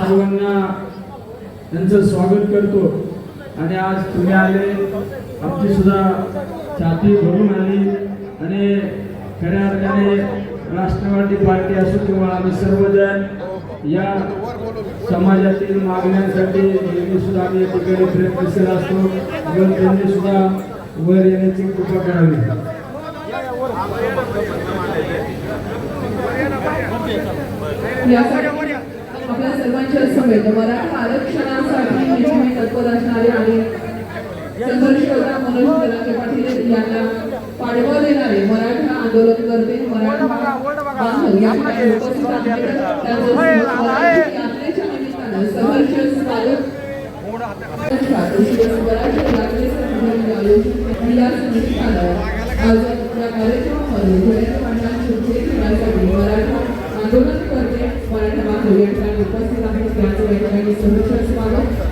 सर्वांना त्यांचं स्वागत करतो आणि आज तुम्ही आले आमची सुद्धा छाती भरून आली आणि खऱ्या अर्थाने राष्ट्रवादी पार्टी असो किंवा आम्ही सर्वजण या समाजातील मागण्यांसाठी नेहमी सुद्धा आम्ही या ठिकाणी प्रयत्नशील असतो व त्यांनी सुद्धा वर येण्याची कृपा करावी आपल्या सर्वांच्या समेत मराठा आरक्षणासाठी नेहमी तत्पर असणारे आणि संघर्ष मनोज जरांगे पाटील यांना पाडवा देणारे मराठा आंदोलनकर्ते मराठा बांधव. या उपस्थित आहेत यात्रेच्या निमित्तानं सहर्ष स्वागत आयोजित केल्यास निमित्तानं आज या कार्यक्रमामध्ये धुळ्याच्या पाटलांची उजेड घेण्यासाठी मराठा आंदोलन करते मराठा बांधव या ठिकाणी उपस्थित आहेत त्यांचं या ठिकाणी सहर्ष स्वागत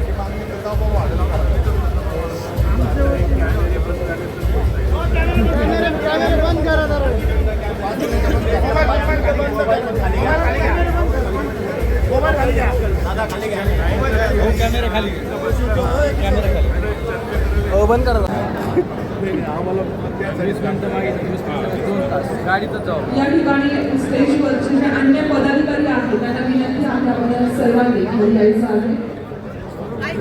बंद करा गाडीतच जाऊ या ठिकाणी स्टेजवरचे जे अन्य पदाधिकारी आहेत त्यांना विनंती आहे आपण सर्वांनी घेऊन यायचं आहे.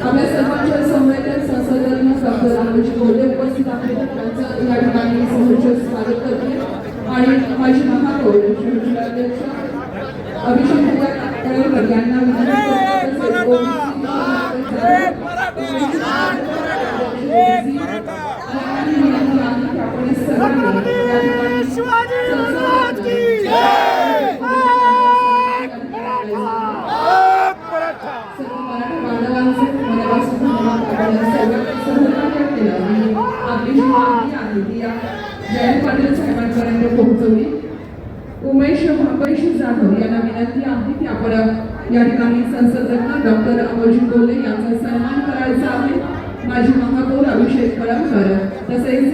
आपल्या सर्वांच्या संवेदन संसदरत्न डॉक्टर रामजी उपस्थित आहेत. त्यांचं या ठिकाणी स्वागत करते. आणि माझी महापौर अभिषेक कुमार यांना विनंती माहिती या जयंत पाटील साहेबांपर्यंत पोहोचवली. उमेश उमेश जाधव यांना विनंती आहे की आपण या ठिकाणी संसदरत्न डॉक्टर अमोलजी कोल्हे यांचा सन्मान करायचा आहे. माजी महापौर अभिषेक कळमकर तसेच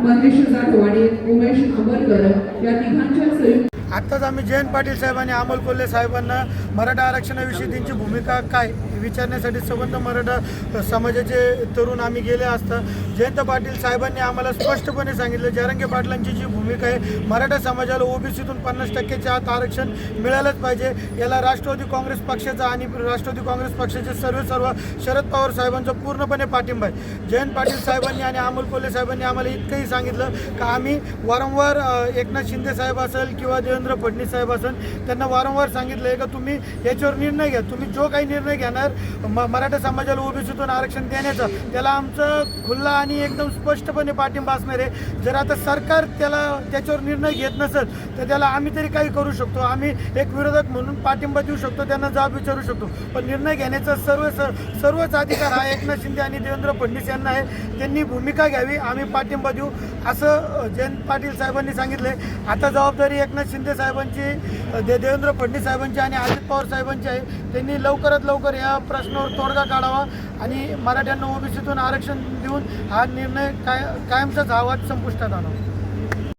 महेश जाधव आणि उमेश आंबरकर या तिघांच्या संयुक्त आत्ताच आम्ही जयंत पाटील साहेब आणि अमोल कोल्हे साहेबांना मराठा आरक्षणाविषयी त्यांची भूमिका काय विचारण्यासाठी संबंध मराठा समाजाचे तरुण आम्ही गेले असता जयंत पाटील साहेबांनी आम्हाला स्पष्टपणे सांगितलं जयरंगे पाटलांची जी भूमिका आहे मराठा समाजाला ओबीसीतून पन्नास टक्क्याच्या आत आरक्षण मिळालंच पाहिजे. याला राष्ट्रवादी काँग्रेस पक्षाचा आणि राष्ट्रवादी काँग्रेस पक्षाचे सर्व सर्व शरद पवार साहेबांचा पूर्णपणे पाठिंबा आहे. जयंत पाटील साहेबांनी आणि अमोल कोल्हे साहेबांनी आम्हाला इतकंही सांगितलं का आम्ही वारंवार एकनाथ शिंदे साहेब असेल किंवा देवेंद्र फडणवीस साहेब असेल त्यांना वारंवार सांगितलं आहे का तुम्ही याच्यावर निर्णय घ्या. तुम्ही जो काही निर्णय घेणार म मराठा समाजाला ओबीसीतून आरक्षण देण्याचा त्याला आमचं खुल्ला आणि एकदम स्पष्टपणे पाठिंबा असणार आहे. जर आता सरकार त्याला त्याच्यावर निर्णय घेत नसेल तर त्याला आम्ही तरी काही करू शकतो. आम्ही एक विरोधक म्हणून पाठिंबा देऊ शकतो त्यांना जाब विचारू शकतो. पण निर्णय घेण्याचा सर्व स- सर्वच अधिकार हा एकनाथ शिंदे आणि देवेंद्र फडणवीस यांना आहे. त्यांनी भूमिका घ्यावी आम्ही पाठिंबा देऊ. असं जयंत पाटील साहेबांनी सांगितले आता जबाबदारी एकनाथ शिंदे साहेबांची दे देवेंद्र फडणवीस साहेबांची आणि अजित पवार साहेबांची आहे. त्यांनी लवकरात लवकर या प्रश्नावर तोडगा काढावा आणि मराठ्यांना ओबीसीतून आरक्षण देऊन हा निर्णय काय कायमचाच हा वाद संपुष्टात आणावा.